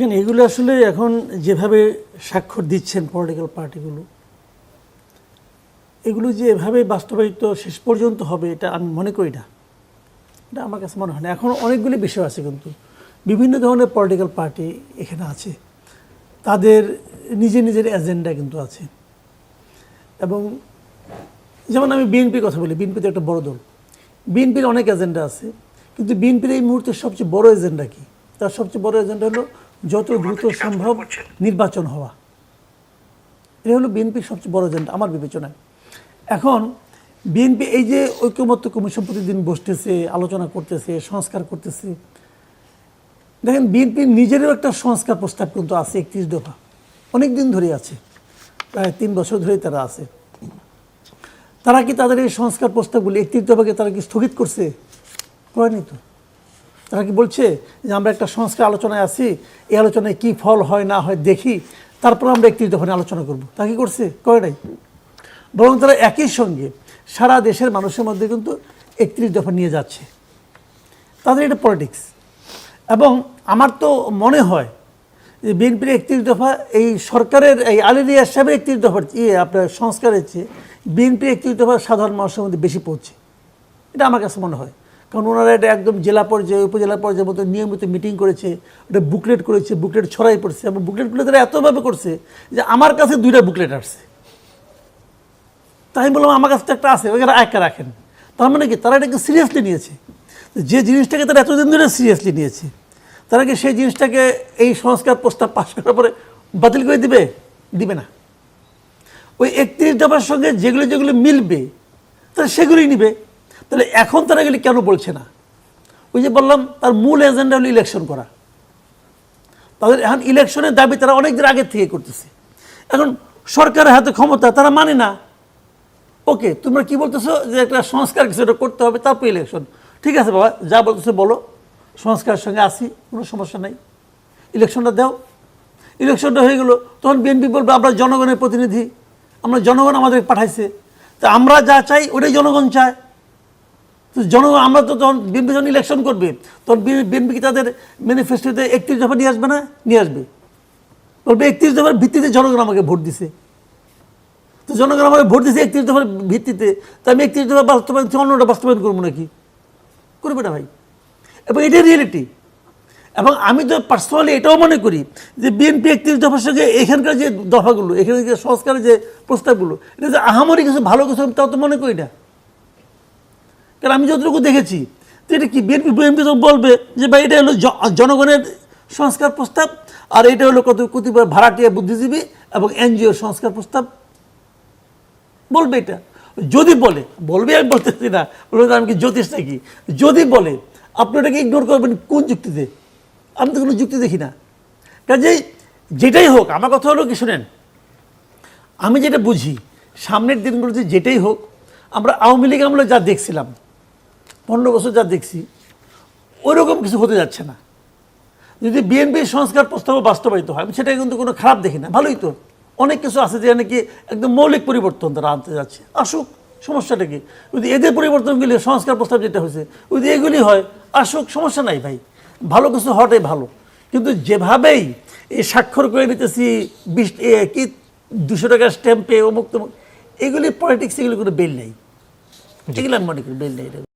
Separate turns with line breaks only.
এখানে এগুলো আসলে এখন যেভাবে স্বাক্ষর দিচ্ছেন পলিটিক্যাল পার্টিগুলো এগুলো যে এভাবে বাস্তবায়িত শেষ পর্যন্ত হবে, এটা আমি মনে করি না। এটা আমার কাছে মনে হয় না। এখন অনেকগুলি বিষয় আছে কিন্তু। বিভিন্ন ধরনের পলিটিক্যাল পার্টি এখানে আছে। তাদের নিজের নিজের এজেন্ডা কিন্তু আছে। এবং যেমন আমি বিএনপির কথা বলি বিএনপি তো একটা বড় দল। বিএনপির অনেক এজেন্ডা আছে। কিন্তু বিএনপির এই মুহূর্তে সবচেয়ে বড় এজেন্ডা কি? তার সবচেয়ে বড় এজেন্ডা হলো যত দ্রুত সম্ভব নির্বাচন হওয়া। এটা হলো বিএনপির সবচেয়ে বড় এজেন্ডা আমার বিবেচনায়। এখন বিএনপি এই যে ঐক্যমত্য কমিশন প্রতিদিন বসতেছে, আলোচনা করতেছে, সংস্কার করতেছে, দেখেন বিএনপির নিজেরও একটা সংস্কার প্রস্তাব কিন্তু আছে একত্রিশ দফা। অনেক দিন ধরে আছে, প্রায় তিন বছর ধরেই তারা আছে। তারা কি তাদের এই সংস্কার প্রস্তাবগুলি একত্রিশ দফাকে তারা কি স্থগিত করছে? করেনি তো। তারা কি বলছে যে আমরা একটা সংস্কার আলোচনায় আছি, এই আলোচনায় কি ফল হয় না হয় দেখি, তারপর আমরা দফা নিয়ে আলোচনা করব। তা কি করছে? করে নাই? বরং তারা একই সঙ্গে সারা দেশের মানুষের মধ্যে কিন্তু একত্রিশ দফা নিয়ে যাচ্ছে। তাদের এটা পলিটিক্স এবং আমার তো মনে হয় যে বিএনপির একত্রিশ দফা, এই সরকারের, এই আলিরিয়া সাহেবের একত্রিশ দফার ইয়ে আপনার সংস্কারের চেয়ে বিএনপির একত্রিশ দফা সাধারণ মানুষের মধ্যে বেশি পড়ছে। এটা আমার কাছে মনে হয়। কারণ ওনারা এটা একদম জেলা পর্যায়ে, উপজেলা পর্যায়ের মতো নিয়মিত মিটিং করেছে, ওটা বুকলেট করেছে বুকলেট ছড়াই পড়ছে। এবং বুকলেটগুলো তারা এতভাবে করছে যে আমার কাছে দুইটা বুকলেট আসছে। তাই বললাম, আমার কাছে তো একটা আছে, ওইখানে একা রাখেন। তার মানে কি? তারা এটাকে সিরিয়াসলি নিয়েছে। যে জিনিসটাকে তারা এতদিন ধরে সিরিয়াসলি নিয়েছে, তারা কি সেই জিনিসটাকে এই সংস্কার প্রস্তাব পাশ করার পরে বাতিল করে দিবে? দিবে না। ওই একত্রিশ দফার সঙ্গে যেগুলো যেগুলো মিলবে, তারা সেগুলোই নিবে। তাহলে এখন তারা গেলে কেন বলছে না? ওই যে বললাম, তার মূল এজেন্ডা হলো ইলেকশন করা। তাদের এখন ইলেকশনের দাবি তারা অনেক দিন আগের থেকে করতেছে। এখন সরকারের হাতে ক্ষমতা তারা মানে না। ওকে, তোমরা কি বলতেছো যে একটা সংস্কার কিছু একটা করতে হবে, তারপর ইলেকশন ঠিক আছে বাবা, যা বলতেছো বলো। সংস্কারের সঙ্গে আসি কোনো সমস্যা নাই। ইলেকশনটা দাও। ইলেকশনটা হয়ে গেলো, তখন বিএনপি বলবে, আমরা জনগণের প্রতিনিধি, আমরা জনগণ আমাদের পাঠাইছে। তা আমরা যা চাই, ওটাই জনগণ চায়। জনগণ আমরা তো তখন বিএনপি যখন ইলেকশন করবে, তখন বিএনপি কি তাদের ম্যানিফেস্টোতে একত্রিশ দফা নিয়ে আসবে না? নিয়ে আসবে। বলবে একত্রিশ দফার ভিত্তিতে জনগণ আমাকে ভোট দিছে। তো জনগণ আমাকে ভোট দিছে একত্রিশ দফার ভিত্তিতে। তো আমি একত্রিশ দফা বাস্তবায়ন অন্যটা বাস্তবায়ন করব নাকি? করবে না ভাই। এবং এটাই রিয়েলিটি এবং আমি তো পার্সোনালি এটাও মনে করি যে বিএনপি একত্রিশ দফার সঙ্গে এখানকার যে দফাগুলো এখানে যে সংস্কারের যে প্রস্তাবগুলো, এটা যে আহামরি কিছু ভালো কিছু তাও তো মনে করি না। কারণ আমি যতটুকু দেখেছি তো এটা কি বিএনপি বিএনপি তো বলবে যে ভাই এটা হলো জনগণের সংস্কার প্রস্তাব, আর এটা হলো কত কতিপয় ভাড়াটিয়া বুদ্ধিজীবী এবং এনজিওর সংস্কার প্রস্তাব। বলবে এটা। যদি বলে, বলবে আমি বলতেছি না, বলবে আমি কি জ্যোতিষ নাকি? যদি বলে, আপনি এটাকে ইগনোর করবেন কোন যুক্তিতে? আমি তো কোনো যুক্তি দেখি না। কাজেই যেটাই হোক, আমার কথা হলো কি শুনেন, আমি যেটা বুঝি, সামনের দিনগুলোতে যেটাই হোক, আমরা আওয়ামী লীগ আমরা যা দেখছিলাম পনেরো বছর যা দেখছি ওইরকম কিছু হতে যাচ্ছে না। যদি বিএনপির সংস্কার প্রস্তাব বাস্তবায়িত হয় আমি সেটা কিন্তু কোনো খারাপ দেখি না ভালোই তো। অনেক কিছু আছে যে নাকি একদম মৌলিক পরিবর্তন তারা আনতে যাচ্ছে। আসুক সমস্যাটা কি? যদি এদের পরিবর্তনগুলি সংস্কার প্রস্তাব যেটা হয়েছে যদি এগুলি হয় আসুক সমস্যা নাই ভাই। ভালো কিছু হওয়াটাই ভালো। কিন্তু যেভাবেই এই স্বাক্ষর করে নিতেছি বিশ এ, কি দুশো টাকার স্ট্যাম্পে অমুক তমুক এগুলি পলিটিক্স এগুলি কোনো বেল নেই। এগুলো আমি মনে করি বেল নেই।